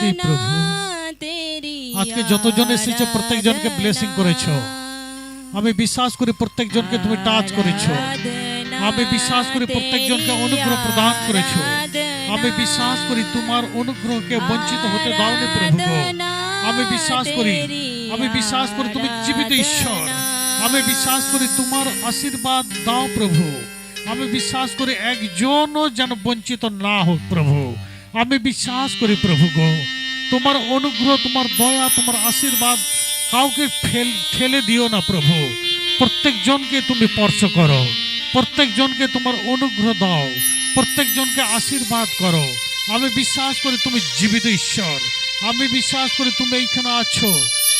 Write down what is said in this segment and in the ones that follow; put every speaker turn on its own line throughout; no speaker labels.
দিই প্রভু। আজকে যতজন এসেছে, প্রত্যেকজনকে ব্লেসিং করেছ। আমি বিশ্বাস করি প্রত্যেকজনকে তুমি টাচ করেছ। আমি বিশ্বাস করি প্রত্যেকজনকে অনুগ্রহ প্রদান করেছ। আমি বিশ্বাস করি তোমার অনুগ্রহকে বঞ্চিত হতে দাওনি প্রভু। আমি বিশ্বাস করি, আমি বিশ্বাস করি তুমি জীবিত ঈশ্বর। আমি বিশ্বাস করি তোমার আশীর্বাদ দাও প্রভু। আমি বিশ্বাস করি একজনও যেন বঞ্চিত না হোক প্রভু। আমি বিশ্বাস করি প্রভু গো তোমার অনুগ্রহ তোমার দয়া তোমার আশীর্বাদ কাউকে ফেল ঠেলে দিও না প্রভু। প্রত্যেকজনকে তুমি স্পর্শ করো প্রত্যেকজনকে তোমার অনুগ্রহ দাও প্রত্যেকজনকে আশীর্বাদ করো। আমি বিশ্বাস করি তুমি জীবিত ঈশ্বর। আমি বিশ্বাস করি তুমি এইখানে আছো।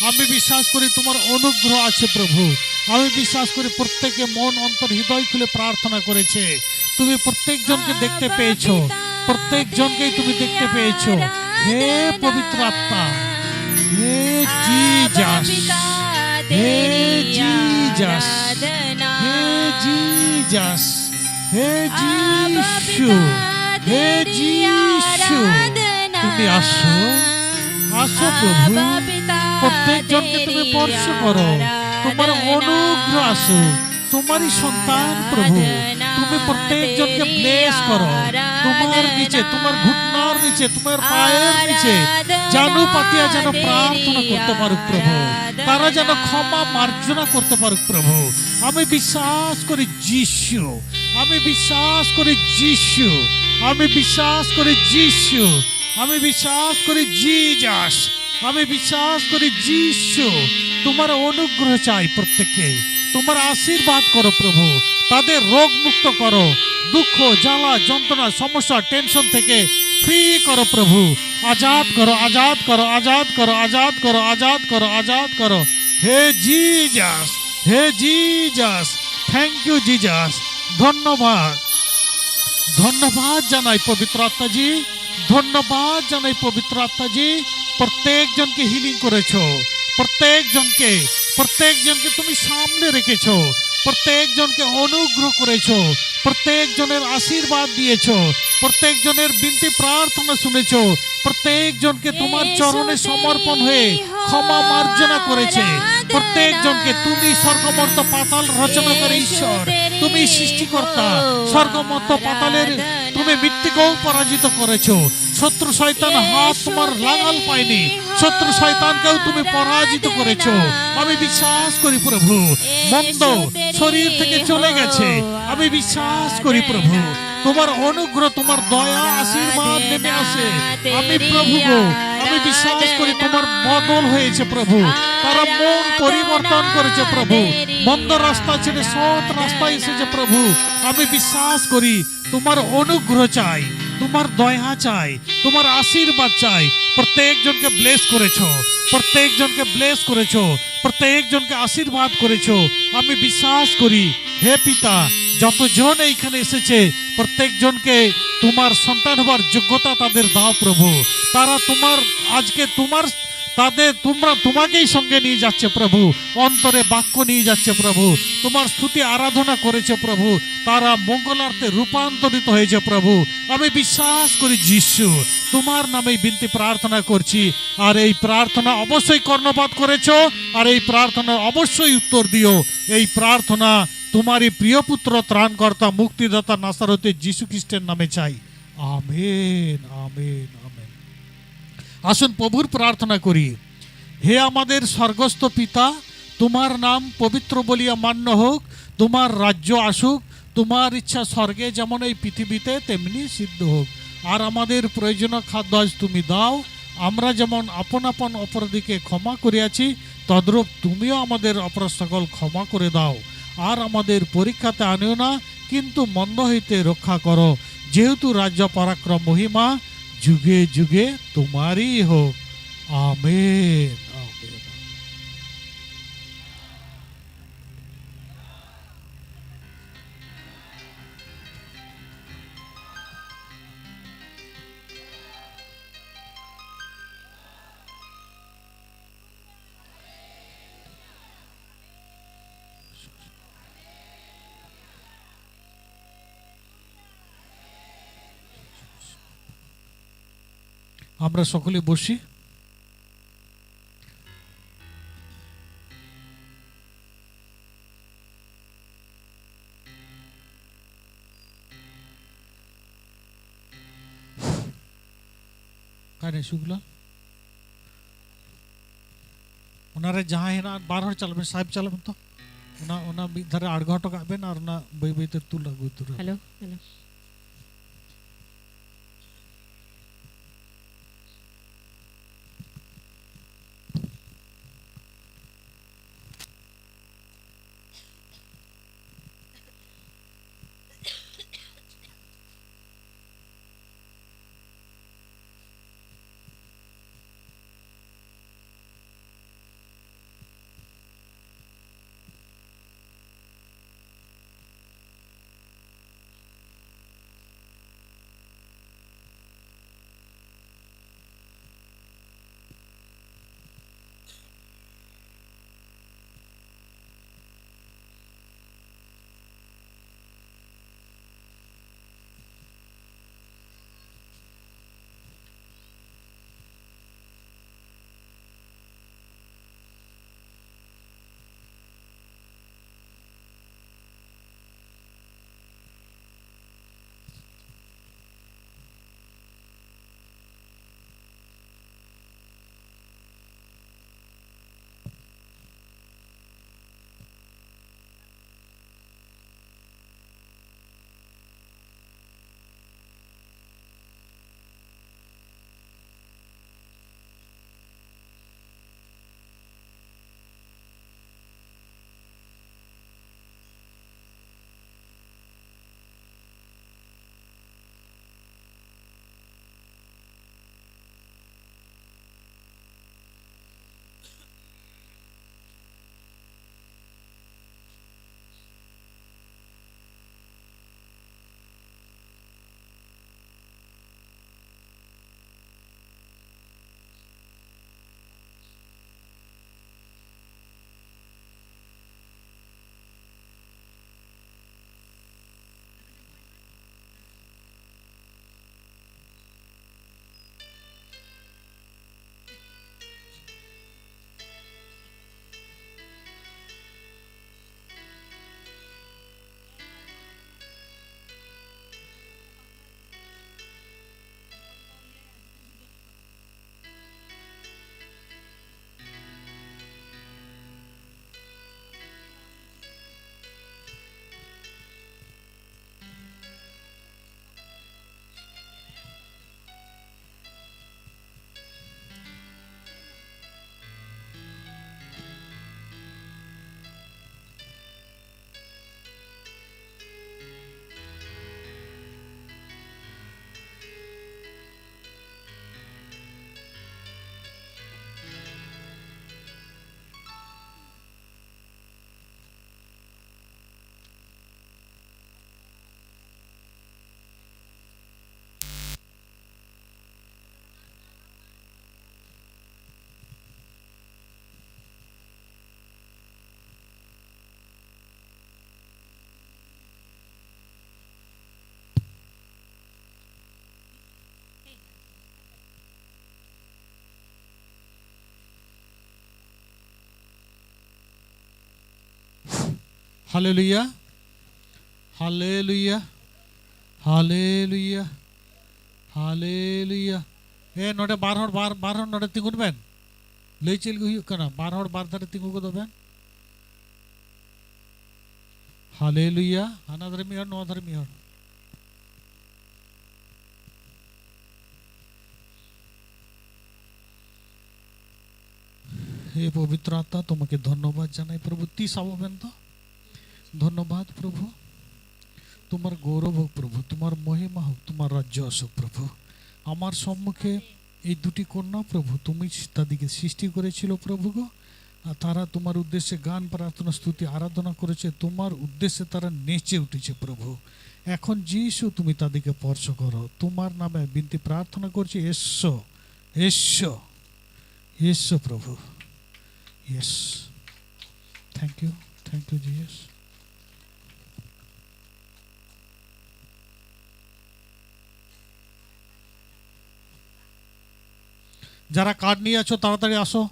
আমি বিশ্বাস করি তোমার অনুগ্রহ আছে প্রভু। আমি বিশ্বাস করি প্রত্যেকে মন অন্তর হৃদয় খুলে প্রার্থনা করেছে। তুমি প্রত্যেকজনকে দেখতে পেয়েছ। প্রত্যেকজনকেই তুমি দেখতে পেয়েছ। হে পবিত্র আত্মা। হে জিজাস। হে জিজাস। হে জিজাস। হে যিশু হে যিশু তুমি আসো। আসো প্রভু। প্রত্যেকজনকে তুমি স্পর্শ করো। তোমার অনুগ্রহ আসো তোমারই সন্তান প্রভু। তুমি প্রত্যেকজনকে ব্লেস করো। তোমার নিচে তোমার ঘুটনার নিচে তোমার পায়ের নিচে জানু পাতিয়া যেন প্রার্থনা করতে পারুক প্রভু। তারা যেন ক্ষমা মার্জনা করতে পারুক প্রভু। আমি বিশ্বাস করি যিশু। আমি বিশ্বাস করি যিশু। আমি বিশ্বাস করি যিশু। আমি বিশ্বাস করি জিজাস। আমি বিশ্বাস করি যিশু। তোমার অনুগ্রহ চাই প্রত্যেককে। তোমার আশীর্বাদ করো প্রভু। তাদের রোগ মুক্ত করো। দুঃখ, জ্বালা, যন্ত্রণা, সমস্যা, টেনশন থেকে ফ্রি করো প্রভু। আজাদ করো আজাদ করো আজাদ করো আজাদ করো আজাদ করো আজাদ করো। হে জিজাস হে জিজাস থ্যাংক ইউ জিজাস। ধন্যবাদ। ধন্যবাদ জানাই পবিত্র আত্মাজি। ধন্যবাদ জানাই পবিত্র আত্মাজি। প্রত্যেকজনকে হিলিং করেছ। প্রত্যেকজনকে প্রত্যেকজনকে তুমি সামনে রেখেছো প্রত্যেকজনকে অনুগ্রহ করেছ প্রত্যেকজনের আশীর্বাদ দিয়েছ প্রত্যেকজনের বিনতি প্রার্থনা শুনেছো প্রত্যেকজনকে তোমার চরণে সমর্পণ হয়ে ক্ষমা মার্জনা করেছে। প্রত্যেকজনকে তুমি স্বর্গমর্ত পাতাল রচনা করে ঈশ্বর তুমি সৃষ্টিকর্তা স্বর্গমর্ত পাতালের তুমি মৃত্যুকেও পরাজিত করেছ। শত্রু শয়তান হাত তোমার লাগাল পায়নি। শত্রু শয়তানকেও তুমি পরাজিত করেছ। আমি বিশ্বাস করি প্রভু। মন্দ শরীর থেকে চলে গেছে। আমি বিশ্বাস করি প্রভু। তোমার অনুগ্রহ তোমার দয়া আশীর্বাদ নেমে আসে। আমি প্রভু আমি বিশ্বাস করি তোমার বদল হয়েছে প্রভু। তারা মন পরিবর্তন করেছে প্রভু। মন্দ রাস্তা ছেড়ে সৎ রাস্তায় এসেছে প্রভু। আমি বিশ্বাস করি তোমার অনুগ্রহ চাই। তোমার দয়া চাই, তোমার আশীর্বাদ চাই। প্রত্যেকজনকে ব্লেস করেছ, প্রত্যেকজনকে ব্লেস করেছ, প্রত্যেকজনকে আশীর্বাদ করেছ। আমি বিশ্বাস করি, হে পিতা, যতজন এইখানে এসেছে, প্রত্যেকজনকে তোমার সন্তান হবার যোগ্যতা তাদের দাও প্রভু। তারা তোমার, আজকে তোমার তাদের তোমরা তোমাকেই সঙ্গে নিয়ে যাচ্ছে প্রভু। অন্তরে বাক্য নিয়ে যাচ্ছে প্রভু। তোমার স্তুতি আরাধনা করেছে প্রভু। তারা মঙ্গলার্থে রূপান্তরিত হয়েছে প্রভু। আমি বিশ্বাস করি যিশু, তোমার নামে বিনতি প্রার্থনা করছি। আর এই প্রার্থনা অবশ্যই কর্ণপাত করেছ, আর এই প্রার্থনা অবশ্যই উত্তর দিও। এই প্রার্থনা তোমারই প্রিয় পুত্র, ত্রাণকর্তা, মুক্তিদাতা, নাসারতে যিশু খ্রিস্টের নামে চাই। আমেন আমেন আসুন প্রভুর প্রার্থনা করি। হে আমাদের স্বর্গস্থ পিতা, তোমার নাম পবিত্র বলিয়া মান্য হোক, তোমার রাজ্য আসুক, তোমার ইচ্ছা স্বর্গে যেমন এই পৃথিবীতে, তেমনি সিদ্ধ হোক। আর আমাদের প্রয়োজনীয় খাদ্য আজ তুমি দাও, আমরা যেমন আপন আপন অপরাধীকে ক্ষমা করিয়াছি, তদ্রূপ তুমিও আমাদের অপরাধ সকল ক্ষমা করে দাও। আর আমাদের পরীক্ষাতে আনিও না, কিন্তু মন্দ হইতে রক্ষা করো। যেহেতু রাজ্য পরাক্রম মহিমা যুগে যুগে তোমারই হোক আমেন আমরা সকলে বসি। কানে শুকলা ওনারে যাহা হেনা, বারো চালাবেন, সাহেব চালাবেন তো। ওনা ওনা ধারে আড়ঘট গাবেন আর ওনা বই বইতে তুল লাগবে
hello hello.
Hallelujah hallelujah hallelujah hallelujah ए नोडे बार हर बार बार हर नोडे तिंगुन बेन ले चल गई कना बार हर बार धरे तिंगु को दबेन हालेलुया हाना धर्मी हर नो धर्मी हर ये पवित्र आत्मा तुम्हें धन्यवाद जाना प्रभु। तीस बन तो। ধন্যবাদ প্রভু। তোমার গৌরব হোক প্রভু, তোমার মহিমা হোক, তোমার রাজ্য আসুক প্রভু। আমার সম্মুখে এই দুটি কন্যা প্রভু, তুমি তাদেরকে সৃষ্টি করেছিল প্রভু গো, আর তারা তোমার উদ্দেশ্যে গান, প্রার্থনা, স্তুতি, আরাধনা করেছে, তোমার উদ্দেশ্যে তারা নেচে উঠেছে প্রভু। এখন যিশু, তুমি তাদেরকে স্পর্শ করো। তোমার নামে বিনতি প্রার্থনা করছি, এসো এসো এসো প্রভু। Yes thank you thank you Jesus যারা কার্ড নিয়ে আছো তাড়াতাড়ি আসো।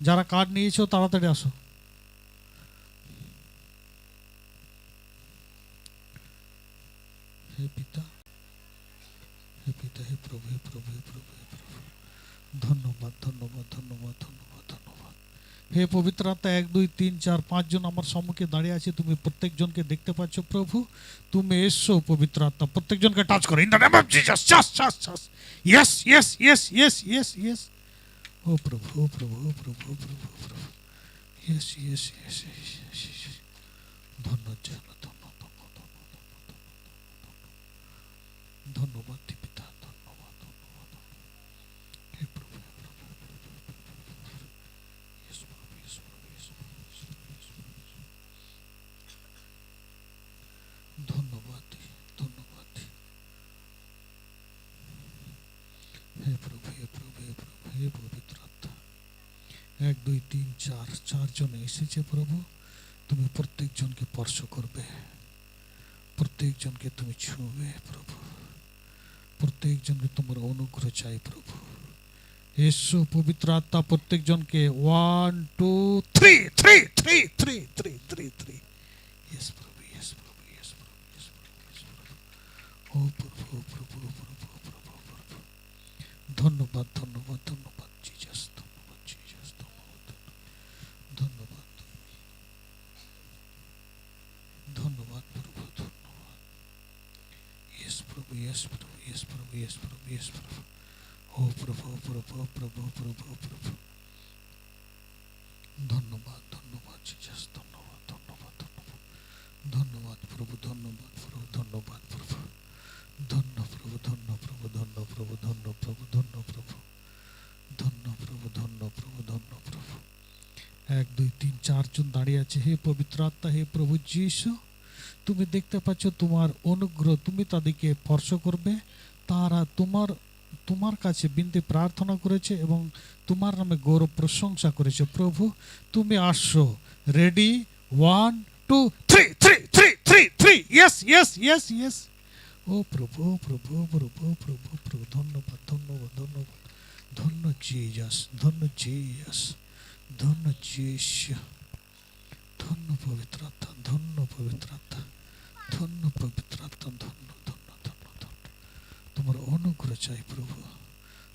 যারা কার্ড নিয়েছো তাড়াতাড়ি আসো হে পিতা হে পিতা হে প্রভু হে প্রভু হে প্রভু হে প্রভু ধন্যবাদ ধন্যবাদ ধন্যবাদ ধন্যবাদ ধন্যবাদ হে পবিত্র আত্মা এক দুই তিন চার পাঁচজন আমার সম্মুখে দাঁড়িয়ে আছে তুমি প্রত্যেকজনকে দেখতে পাচ্ছ প্রভু তুমি এসো পবিত্র আত্মা প্রত্যেকজনকে টাচ করো in the name of Jesus চাস চাস চাস yes yes yes yes yes yes ও প্রভু ও প্রভু ও প্রভু ও প্রভু ও প্রভু ইয়েস ইয়েস ইয়েস ইয়েস ধন্যবাদ জানো ধন্যবাদ ধন্যবাদ ধন্যবাদ পিতা ধন্যবাদ ধন্যবাদ হে প্রভু হে প্রভু হে প্রভু হে প্রভু ইয়েস প্রভু ইয়েস প্রভু ইয়েস প্রভু ইয়েস প্রভু ইয়েস প্রভু ধন্যবাদ ধন্যবাদ হে প্রভু হে প্রভু হে প্রভু হে পবিত্র আত্মা এক দুই তিন চার চারজনে এসেছে প্রভু তুমি প্রত্যেকজনকে স্পর্শ করবে প্রত্যেকজনকে তুমি ছুঁবে প্রভু প্রত্যেকজনকে তোমার অনুগ্রহ চাই প্রভু এসো পবিত্র আত্মা প্রত্যেকজনকে one two three three three three three three three yes প্রভু ইয়েস প্রভু ইয়েস প্রভু ইয়েস প্রভু ইয়েস প্রভু ও প্রভু ও প্রভু ও প্রভু ও প্রভু ও প্রভু ধন্যবাদ ধন্যবাদ ধন্যবাদ জিজাস ধন্যবাদ জিজাস ধন্যবাদ ধন্যবাদ ধন্যবাদ প্রভু ধন্যবাদ ইয়েস প্রভু ইয়েস প্রভু ও প্রভু ও প্রভু ও প্রভু ও প্রভু ও প্রভু ধন্যবাদ ধন্যবাদ জিজাস ধন্যবাদ ধন্যবাদ ধন্যবাদ ধন্যবাদ প্রভু ধন্যবাদ প্রভু ধন্যবাদ প্রভু ধন্য প্রভু ধন্য প্রভু ধন্য প্রভু ধন্য প্রভু ধন্য প্রভু ধন্য প্রভু ধন্য প্রভু ধন্য প্রভু এক, দুই, তিন, চারজন দাঁড়িয়ে আছে। হে পবিত্র আত্মা, হে প্রভু যিশু। তুমি দেখতে পাচ্ছ তোমার অনুগ্রহ, তুমি তাদেরকে স্পর্শ করবে। তারা তোমার তোমার কাছে বিনতে প্রার্থনা করেছে এবং তোমার নামে গৌরব প্রশংসা করেছে। প্রভু, তুমি আসো। Ready one two three three three three three yes yes yes yes ও প্রভু প্রভু প্রভু প্রভু প্রভু, ধন্যবাদ ধন্যবাদ ধন্যবাদ। ধন্য জিজাস ধন্য জিজাস ধন্য যিশু ধন্য পবিত্রতা ধন্য পবিত্রতা ধন্য পবিত্রতা ধন্য ধন্য ধন্য ধন্য তোমার অনুগ্রহ চাই প্রভু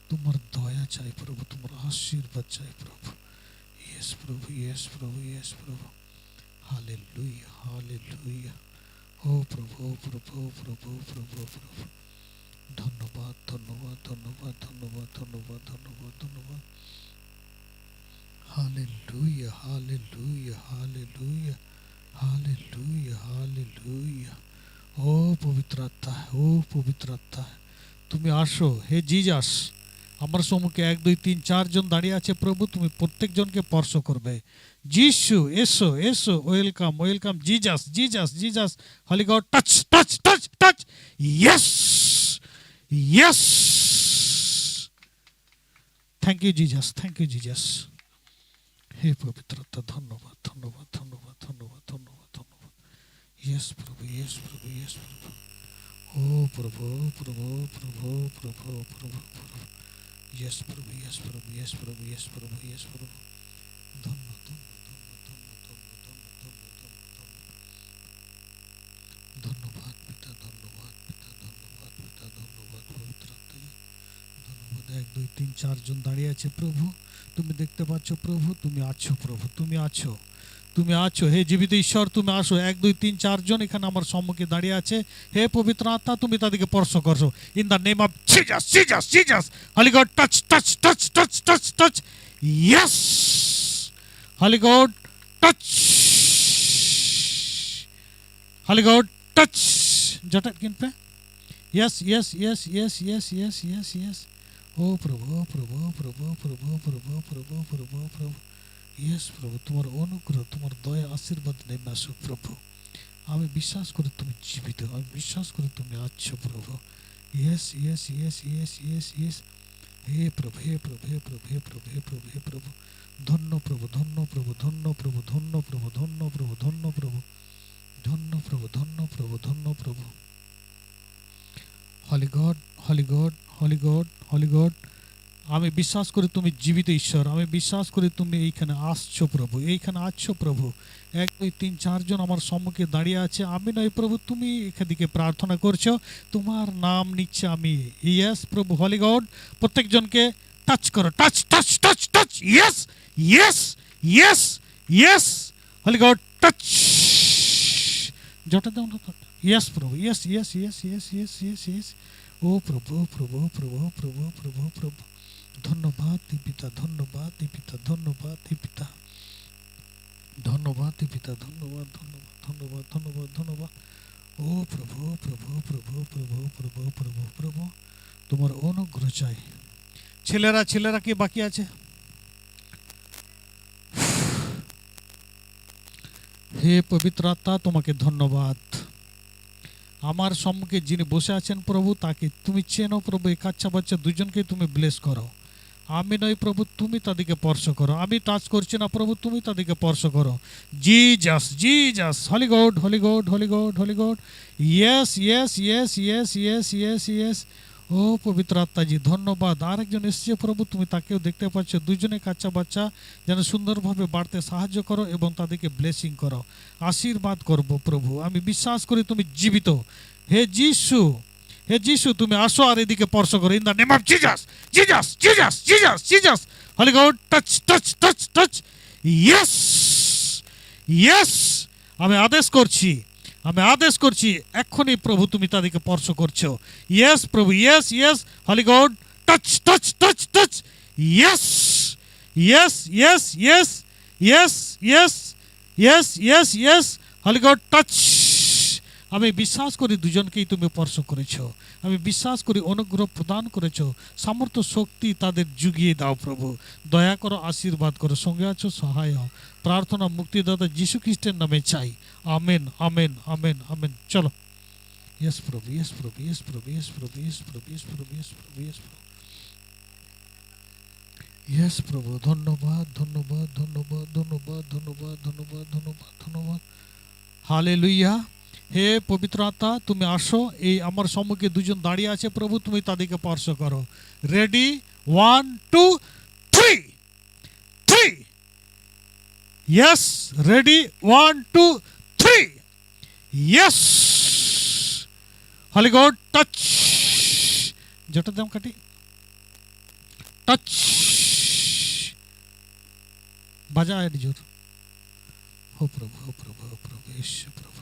তোমার দয়া চাই প্রভু তোমার আশীর্বাদ চাই প্রভু ইয়েস প্রভু ইয়েস প্রভু ইয়েস প্রভু হালে লুইয়া হালে লুইয়া ও প্রভু ও প্রভু ও প্রভু ও প্রভু ও প্রভু ধন্যবাদ ধন্যবাদ ধন্যবাদ ধন্যবাদ ধন্যবাদ ধন্যবাদ ধন্যবাদ Hallelujah, hallelujah, hallelujah, hallelujah, hallelujah. ও পবিত্র আত্মা ও পবিত্র আত্মা তুমি আসো হে জিজাস আমার সম্মুখে এক দুই তিন চারজন দাঁড়িয়ে আছে প্রভু তুমি প্রত্যেকজনকে স্পর্শ করবে যিশু এসো এসো welcome welcome Jesus Jesus Jesus holy God touch touch touch touch yes yes thank you Jesus thank you Jesus হে পবিত্রতা ধন্যবাদ ধন্যবাদ ধন্যবাদ ধন্যবাদ ধন্যবাদ ধন্যবাদ ইয়েস প্রভু ইয়েস প্রভু ইয়েস প্রভু ও প্রভু প্রভু প্রভু প্রভু প্রভু প্রভু ইয়েস প্রভু ইয়েস প্রভু ইয়েস প্রভু ইয়েস প্রভু ইয়েস প্রভু ধন্য ধন্য ধন্য ধন্য ধন্য ধন্য ধন্য ধন্য এক, দুই, তিন, চারজন দাঁড়িয়ে আছে, প্রভু, তুমি দেখতে পাচ্ছ, প্রভু, তুমি আছো, প্রভু, তুমি আছো তুমি আছো। হে জীবিত ঈশ্বর, তুমি আসো। এক, দুই, তিন, চারজন এখানে আমার সম্মুখে দাঁড়িয়ে আছে। হে পবিত্র আত্মা, তুমি তাদেরকে স্পর্শ করছ in the name of Jesus Jesus Jesus holy God touch touch touch touch touch touch yes holy God touch holy God touch জটা কিনপে yes yes yes yes yes yes yes yes ও প্রভু প্রভু প্রভু প্রভু প্রভু প্রভু প্রভু প্রভু ইয়েস প্রভু তোমার অনুগ্রহ তোমার দয়া আশীর্বাদ নেমে আসো প্রভু আমি বিশ্বাস করি তুমি জীবিত আমি বিশ্বাস করি তুমি আছো প্রভু yes yes yes yes yes yes হে প্রভু হে প্রভু হে প্রভু হে প্রভু হে প্রভু হে প্রভু ধন্য প্রভু ধন্য প্রভু ধন্য প্রভু ধন্য প্রভু ধন্য প্রভু ধন্য প্রভু ধন্য প্রভু ধন্য প্রভু ধন্য প্রভু Holy God, Holy God, আমি বিশ্বাস করি তুমি জীবিত ঈশ্বর। আমি বিশ্বাস করি তুমি এইখানে আসছো প্রভু এইখানে আসছো প্রভু। এক দুই তিন চারজন আমার সম্মুখে দাঁড়িয়ে আছে। আমি নয় প্রভু তুমি এখাদিকে প্রার্থনা করছ। তোমার নাম নিচ্ছে আমি। ইয়েস প্রভু হলি গড প্রত্যেকজনকে টাচ করো। Touch touch touch touch yes yes yes yes holy God touch জটা দাও না ইয়েস প্রভু yes yes yes yes yes yes yes ও প্রভু প্রভু প্রভু প্রভু প্রভু প্রভু ধন্যবাদ দীপিতা ধন্যবাদ দীপিতা ধন্যবাদ দীপিতা ধন্যবাদ দীপিতা ধন্যবাদ ধন্যবাদ ধন্যবাদ ধন্যবাদ ধন্যবাদ ও প্রভু প্রভু প্রভু প্রভু প্রভু প্রভু প্রভু তোমার অনুগ্রহ চাই। ছেলেরা ছেলেরা কি বাকি আছে? হে পবিত্র আত্মা, তোমাকে ধন্যবাদ। আমার সম্মুখে যিনি বসে আছেন প্রভু, তাকে তুমি চেনো প্রভু, এই কাচ্চা বাচ্চা দুজনকে তুমি ব্লেস করো। আমি নয় প্রভু, তুমি তাদেরকে স্পর্শ করো। আমি টাচ করছি না প্রভু, তুমি তাদেরকে স্পর্শ করো। Jesus Jesus holy God holy God holy God holy God yes yes yes yes yes yes yes ও পবিত্র আত্মাজি, ধন্যবাদ। আরেকজন এসছে, প্রভু, তুমি তাকেও দেখতে পাচ্ছ। দুজনে কাচ্চা বাচ্চা, যেন সুন্দরভাবে বাড়তে সাহায্য করো এবং তাদেরকে ব্লেসিং করো। আশীর্বাদ করব, প্রভু। আমি বিশ্বাস করি তুমি জীবিত। হে যিশু হে যিশু, তুমি আসো আর এদিকে স্পর্শ করো। In the name of Jesus Jesus Jesus Jesus Jesus holy God touch touch touch touch yes yes আমি আদেশ করছি। আমি আদেশ করছি, এক্ষুনি প্রভু তুমি তাদেরকে স্পর্শ করছ। ইয়েস প্রভু yes yes holy God touch touch touch touch yes yes yes yes yes yes yes yes yes holy God touch আমি বিশ্বাস করি দুজনকেই তুমি স্পর্শ করেছ। আমি বিশ্বাস করি অনুগ্রহ প্রদান করেছ। সামর্থ্য শক্তি তাদের জুগিয়ে দাও প্রভু। দয়া করো, আশীর্বাদ করো, সঙ্গে আছো, সহায় হও। প্রার্থনা মুক্তিদাতা যীশু খ্রিস্টের নামে চাই। Amen amen amen amen. চলো। ইয়েস প্রভু ইয়েস প্রভু ইয়েস প্রভু ইয়েস প্রভু ইয়েস প্রভু ইয়েস প্রভু ইয়েস প্রভু ইয়েস প্রভু। ইয়েস প্রভু, ধন্যবাদ ধন্যবাদ ধন্যবাদ ধন্যবাদ ধন্যবাদ ধন্যবাদ ধন্যবাদ ধন্যবাদ। হালে লুইয়া হে পবিত্র আত্মা, তুমি আসো, এই আমার সম্মুখে দুজন দাঁড়িয়ে আছে, প্রভু, তুমি তাদেরকে স্পর্শ করো। Ready one two three three yes ready one two three yes holy God touch যেটা দাম কাটি। টাচ বাজা এর জোর হো প্রভু হো প্রভু হো প্রভু ঈশ্বর প্রভু।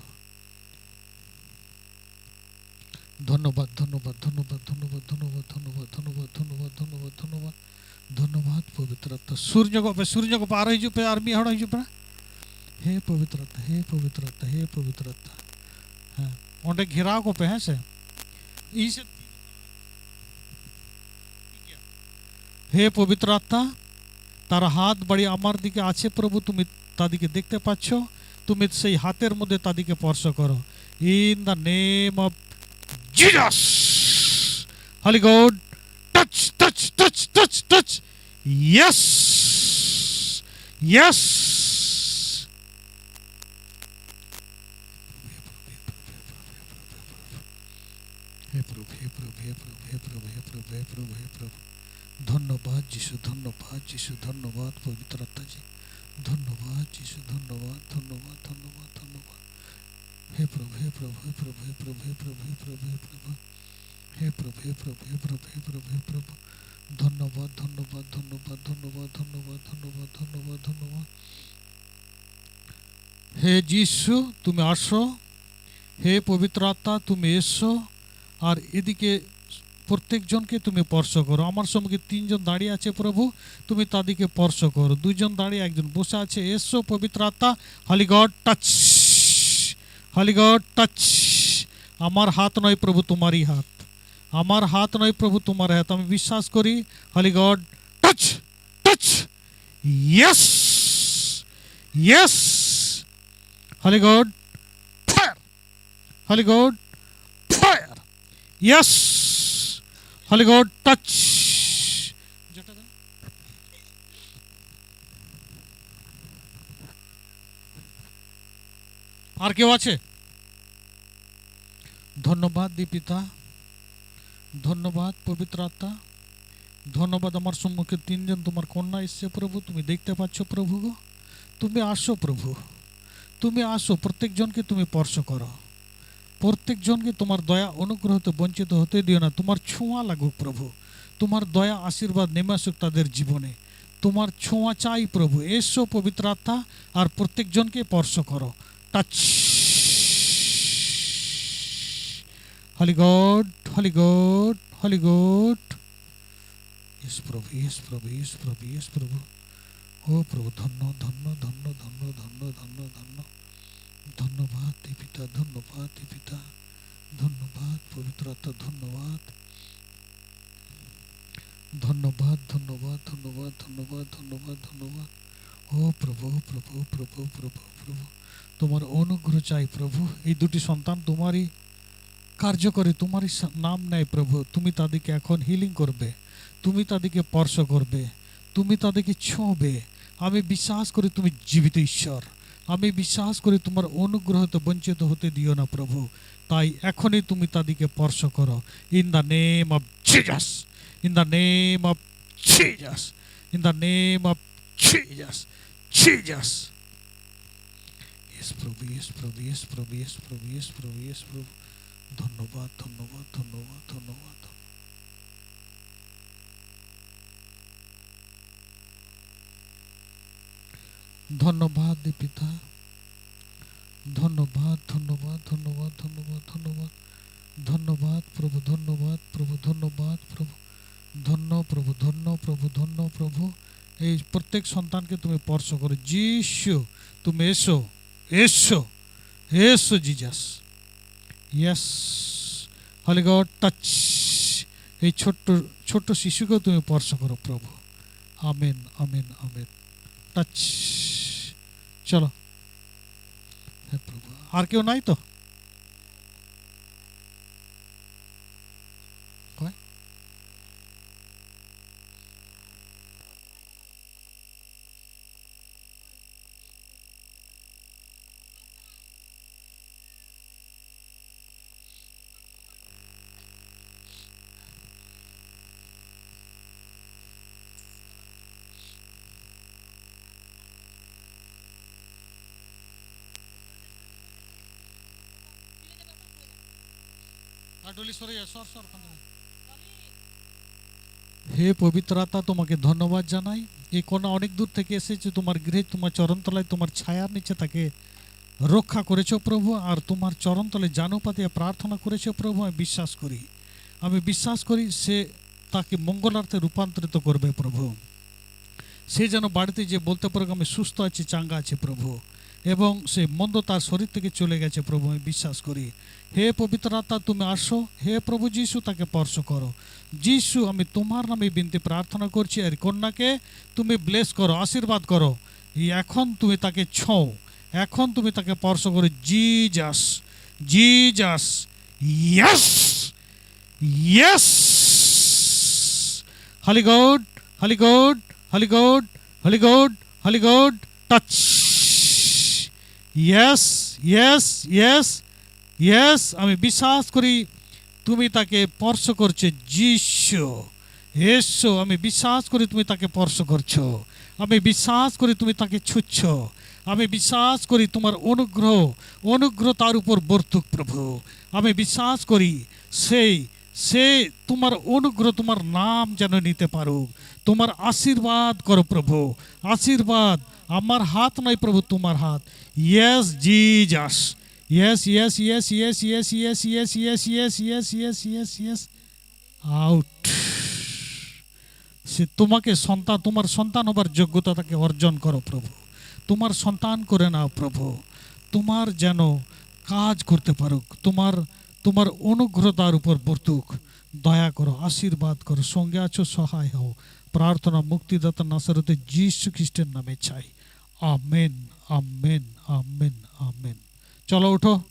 धन्यवाद धन्यवाद धन्यवाद धन्यवाद धन्यवाद धन्यवाद धन्यवाद धन्यवाद धन्यवाद धन्यवाद धन्यवाद पवित्रता सूर्य को सूर्य को पार हो पे आर्मी हड़ हो पे हे पवित्रता हे पवित्रता हे पवित्रता हाँ वे को पे हैं से इसे हे पवित्रता तार हाथ बड़ी आमार दिखे आछे प्रभु तुम तादी के देखते पाच तुम से हाथ मध्य तादी के स्पर्श करो in the name of Jesus! Holy God, touch, touch, touch, touch, touch. Yes! Yes! ধন্যবাদ যিশু ধন্যবাদ যিশু ধন্যবাদ পবিত্র আত্মাজি ধন্যবাদ যিশু ধন্যবাদ ধন্যবাদ ধন্যবাদ ধন্যবাদ হে প্রভু হে প্রভু হে প্রভু হে প্রভু হে প্রভু হে প্রভু হে প্রভু হে প্রভু হে প্রভু হে প্রভু হে প্রভু হে প্রভু ধন্যবাদ ধন্যবাদ ধন্যবাদ ধন্যবাদ ধন্যবাদ ধন্যবাদ ধন্যবাদ ধন্যবাদ হে যিশু তুমি আসো হে পবিত্র আত্মা তুমি এসো আর এদিকে প্রত্যেকজনকে তুমি স্পর্শ করো আমার সম্মুখে তিনজন দাঁড়িয়ে আছে প্রভু তুমি তাদেরকে স্পর্শ করো দুজন দাঁড়িয়ে একজন বসে আছে এসো পবিত্র আত্মা holy God touch holy God touch আমার হাত নয় প্রভু তোমারই হাত আমার হাত নয় প্রভু তোমার হাত আমি বিশ্বাস করি holy God touch touch yes yes holy God fire holy God fire yes holy God touch যেটা দাও। আর কেউ আছে ধন্যবাদ দীপিতা ধন্যবাদ পবিত্র আত্মা, ধন্যবাদ আমার সম্মুখে তিনজন তোমার কন্যা এসছে প্রভু, তুমি দেখতে পাচ্ছ প্রভু তুমি আসো প্রভু, তুমি আসো, প্রত্যেকজনকে তুমি স্পর্শ করো, প্রত্যেকজনকে তোমার দয়া অনুগ্রহতে বঞ্চিত হতে দিও না, তোমার ছোঁয়া লাগুক প্রভু, তোমার দয়া আশীর্বাদ নেমে আসুক তাদের জীবনে, তোমার ছোঁয়া চাই প্রভু, এসো পবিত্র আত্মা আর প্রত্যেকজনকে স্পর্শ করো, touch. Holy God, Holy God, Holy God. Yes, Prabhu, yes, Prabhu, yes, Prabhu, yes, Prabhu. Oh, Prabhu, dhanno, dhanno, dhanno, dhanno, dhanno, dhanno, dhanno. ধন্যবাদ পিতা ধন্যবাদ পিতা ধন্যবাদ পবিত্রতা ধন্যবাদ ধন্যবাদ ধন্যবাদ ধন্যবাদ ধন্যবাদ ধন্যবাদ ধন্যবাদ ও প্রভু প্রভু প্রভু প্রভু প্রভু তোমার অনুগ্রহ চাই প্রভু এই দুটি সন্তান তোমারই কার্য করে তোমারই সা- নাম নেয় প্রভু। তুমি তাদেরকে এখন হিলিং করবে। তুমি তাদেরকে স্পর্শ করবে। তুমি তাদেরকে ছোঁবে। আমি বিশ্বাস করি তুমি জীবিত ঈশ্বর। আমি বিশ্বাস করি তোমার অনুগ্রহতে বঞ্চিত হতে দিও না প্রভু। তাই এখনই তুমি তাদেরকে স্পর্শ করো। In the name of Jesus in the name of Jesus in the name of Jesus Jesus yes প্রভু ইয়েস প্রভু ইয়েস প্রভু ইয়েস প্রভু ইয়েস প্রভু ইয়েস প্রভু ধন্যবাদ ধন্যবাদ ধন্যবাদ ধন্যবাদ। ধন্যবাদ পিতা ধন্যবাদ ধন্যবাদ ধন্যবাদ ধন্যবাদ ধন্যবাদ। ধন্যবাদ প্রভু ধন্যবাদ প্রভু ধন্যবাদ প্রভু। ধন্য প্রভু ধন্য প্রভু ধন্য প্রভু। এই প্রত্যেক সন্তানকে তুমি স্পর্শ করো। যিশু, তুমি এসো এসো এসো, Jesus. Yes holy God touch এই ছোট্ট ছোট্ট শিশুকেও তুমি স্পর্শ করো, প্রভু। আমেন আমেন আমেন টাচ চলো। হ্যাঁ প্রভু, আর কেউ নাই তো? হে পবিত্রতা, তোমাকে ধন্যবাদ জানাই। এই কন্যা অনেক দূর থেকে এসেছে, তোমার গৃহে, তোমার চরণতলায়, তোমার ছায়ার নিচে তাকে রক্ষা করেছ প্রভু, আর তোমার চরণতলে জানুপাতে প্রার্থনা করেছ প্রভু, আমি বিশ্বাস করি। আমি বিশ্বাস করি সে তাকে মঙ্গলার্থে রূপান্তরিত করবে প্রভু। সে যেন বাড়িতে যে বলতে পারবে আমি সুস্থ আছি, চাঙ্গা আছে প্রভু। এবং সে মন্দ তার শরীর থেকে চলে গেছে, প্রভু, আমি বিশ্বাস করি। হে পবিত্র আত্মা, তুমি আসো। হে প্রভু যিশু, তাকে স্পর্শ করো। যিশু, আমি তোমার নামে বিনতি প্রার্থনা করছি আর কন্যাকে তুমি ব্লেস করো, আশীর্বাদ করো। এখন তুমি তাকে ছো এখন তুমি তাকে স্পর্শ করো, Jesus Jesus, yes yes. Holy God holy God holy God holy God holy God, touch. Yes yes yes yes আমি বিশ্বাস করি তুমি তাকে স্পর্শ করছ, যিশু। এসো আমি বিশ্বাস করি তুমি তাকে স্পর্শ করছ। আমি বিশ্বাস করি তুমি তাকে ছুচ্ছ। আমি বিশ্বাস করি তোমার অনুগ্রহ অনুগ্রহ তার উপর বর্তুক, প্রভু। আমি বিশ্বাস করি, সেই, সে তোমার অনুগ্রহ, তোমার নাম যেন নিতে পারুক। তোমার আশীর্বাদ করো প্রভু আশীর্বাদ আমার হাত নয় প্রভু তোমার হাত yes Jesus yes yes yes yes yes yes yes yes yes yes yes yes yes out সে তোমাকে সন্তান তোমার সন্তান হবার যোগ্যতা তাকে অর্জন করো প্রভু তোমার সন্তান করে নাও প্রভু তোমার যেন কাজ করতে পারুক তোমার তোমার অনুগ্রহ তার উপর বর্তুক দয়া করো আশীর্বাদ করো সঙ্গে আছো সহায় হও প্রার্থনা মুক্তিদাতা নাসারতে যীশু খ্রিস্টের নামে চাই। Amen amen amen amen. চলো উঠো